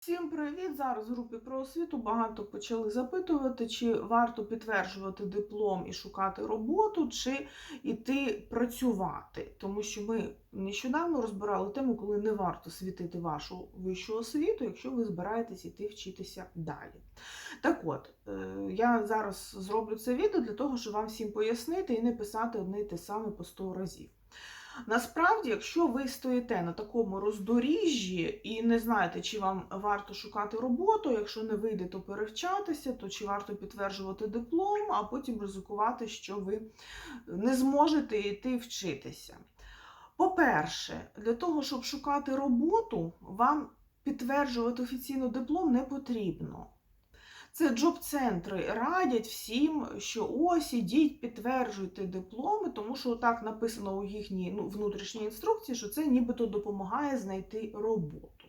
Всім привіт! Зараз в групі про освіту багато почали запитувати, чи варто підтверджувати диплом і шукати роботу, чи йти працювати. Тому що ми нещодавно розбирали тему, коли не варто світити вашу вищу освіту, якщо ви збираєтесь іти вчитися далі. Так от, е, я зараз зроблю це відео для того, щоб вам всім пояснити і не писати одне й те саме по 100 разів. Насправді, якщо ви стоїте на такому роздоріжжі і не знаєте, чи вам варто шукати роботу, якщо не вийде, то перевчатися, то чи варто підтверджувати диплом, а потім ризикувати, що ви не зможете йти вчитися. По-перше, для того, щоб шукати роботу, вам підтверджувати офіційно диплом не потрібно. Це джоб-центри радять всім, що ось ідіть, підтверджуйте дипломи, тому що так написано у їхній ну, внутрішній інструкції, що це нібито допомагає знайти роботу.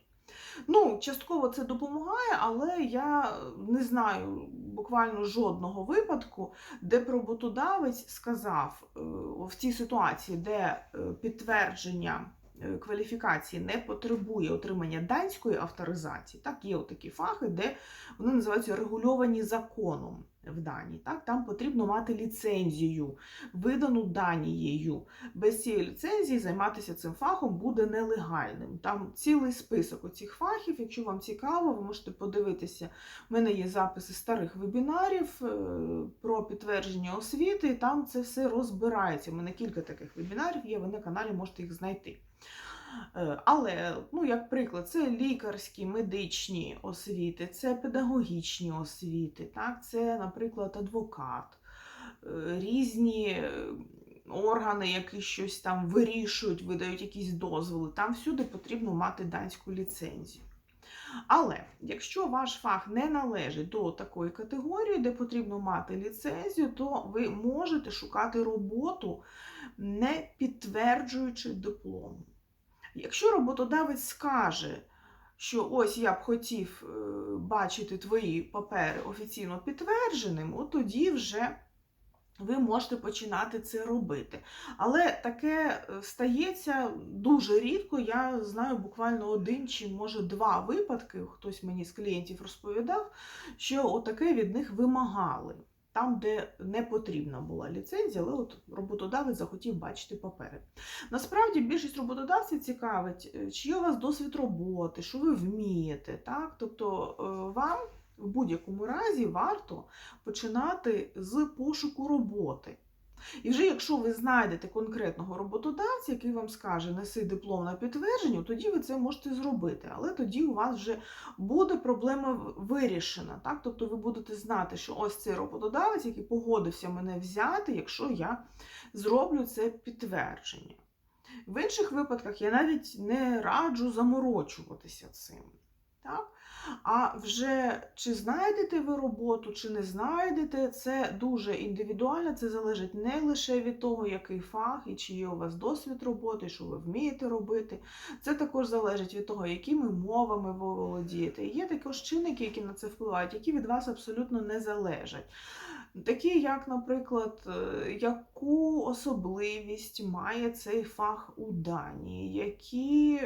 Ну, частково це допомагає, але я не знаю буквально жодного випадку, де роботодавець сказав е, в цій ситуації, де е, підтвердження кваліфікації не потребує отримання данської авторизації. Так, є такі фахи, де вони називаються регульовані законом в Данії. Так, там потрібно мати ліцензію, видану Данією. Без цієї ліцензії займатися цим фахом буде нелегальним. Там цілий список оцих фахів. Якщо вам цікаво, ви можете подивитися. У мене є записи старих вебінарів е, про підтвердження освіти, і там це все розбирається. У мене кілька таких вебінарів є, ви на каналі можете їх знайти. Е, Але, ну, як приклад, це лікарські, медичні освіти, це педагогічні освіти, так? це, наприклад, адвокат, е, різні е, органи, які щось там вирішують, видають якісь дозволи. Там всюди потрібно мати данську ліцензію. Але якщо ваш фах не належить до такої категорії, де потрібно мати ліцензію, то ви можете шукати роботу, не підтверджуючи диплом. Якщо роботодавець скаже, що ось я б хотів е, бачити твої папери офіційно підтвердженим, от тоді вже ви можете починати це робити. Але таке е, стається дуже рідко. Я знаю буквально один чи може два випадки. Хтось мені з клієнтів розповідав, що отаке від них вимагали. Там, де не потрібна була ліцензія, але от роботодавець захотів бачити папери. Насправді більшість роботодавців цікавить, е, чи є у вас досвід роботи, що ви вмієте. Так? Тобто е, вам в будь-якому разі варто починати з пошуку роботи. І вже якщо ви знайдете конкретного роботодавця, який вам скаже, неси диплом на підтвердження, тоді ви це можете зробити. Але тоді у вас вже буде проблема вирішена. Так? Тобто ви будете знати, що ось цей роботодавець, який погодився мене взяти, якщо я зроблю це підтвердження. В інших випадках я навіть не раджу заморочуватися цим. Так? А вже чи знайдете ви роботу, чи не знайдете, це дуже індивідуально, це залежить не лише від того, який фах і чи є у вас досвід роботи, що ви вмієте робити. Це також залежить від того, якими мовами ви володієте. І є також чинники, які на це впливають, які від вас абсолютно не залежать. Такі, як, наприклад, е, яку особливість має цей фах у Данії, які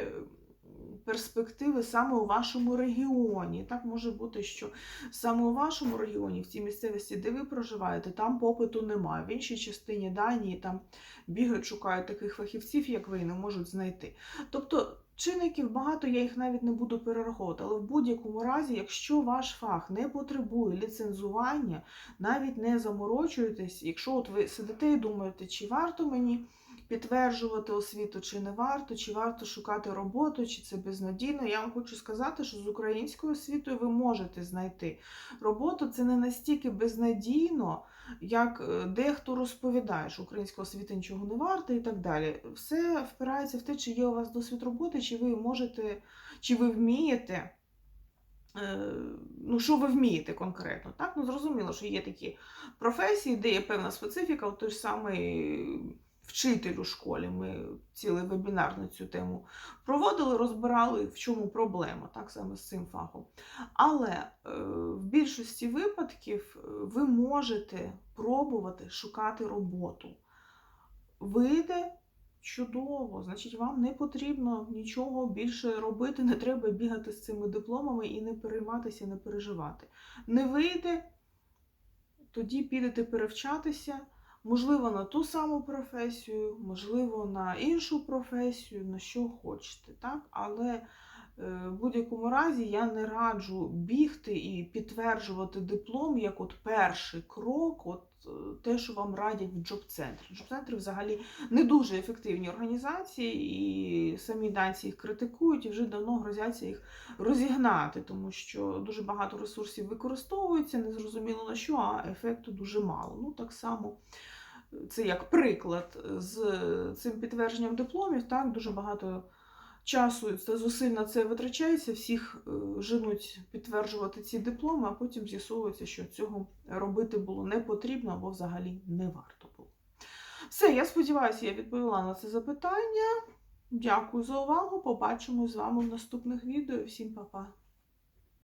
перспективи саме у вашому регіоні. Так може бути, що саме у вашому регіоні, в цій місцевості, де ви проживаєте, там попиту немає. В іншій частині Данії там бігають, шукають таких фахівців, як ви, і не можуть знайти. Тобто. Чинників багато, я їх навіть не буду перераховувати, але в будь-якому разі, якщо ваш фах не потребує ліцензування, навіть не заморочуєтесь, якщо от ви сидите і думаєте, чи варто мені підтверджувати освіту, чи не варто, чи варто шукати роботу, чи це безнадійно. Я вам хочу сказати, що з українською освітою ви можете знайти роботу. Це не настільки безнадійно, як е, дехто розповідає, що українська освіта нічого не варта і так далі. Все впирається в те, чи є у вас досвід роботи, чи ви можете, чи ви вмієте. е, Ну, що ви вмієте конкретно? Так, ну зрозуміло, що є такі професії, де є певна специфіка, той ж самий вчитель у школі. Ми цілий вебінар на цю тему проводили, розбирали, в чому проблема, так саме з цим фахом. Але е, в більшості випадків е, ви можете пробувати шукати роботу. Вийде, Чудово, значить, вам не потрібно нічого більше робити, не треба бігати з цими дипломами і не перейматися, не переживати. Не вийде, тоді підете перевчатися, можливо, на ту саму професію, можливо, на іншу професію, на що хочете. Так? Але в будь-якому разі я не раджу бігти і підтверджувати диплом як от перший крок, от е, те, що вам радять в джоб-центрі. Джоб-центри взагалі не дуже ефективні організації, і самі данці їх критикують і вже давно грозяться їх розігнати, тому що дуже багато ресурсів використовується, незрозуміло на що, а ефекту дуже мало. Ну, так само. Це як приклад з цим підтвердженням дипломів, так дуже багато часу та зусиль на це витрачається, всіх е, женуть підтверджувати ці дипломи, а потім з'ясовується, що цього робити було не потрібно або взагалі не варто було. Все, я сподіваюся, я відповіла на це запитання. Дякую за увагу. Побачимось з вами в наступних відео. Всім па-па!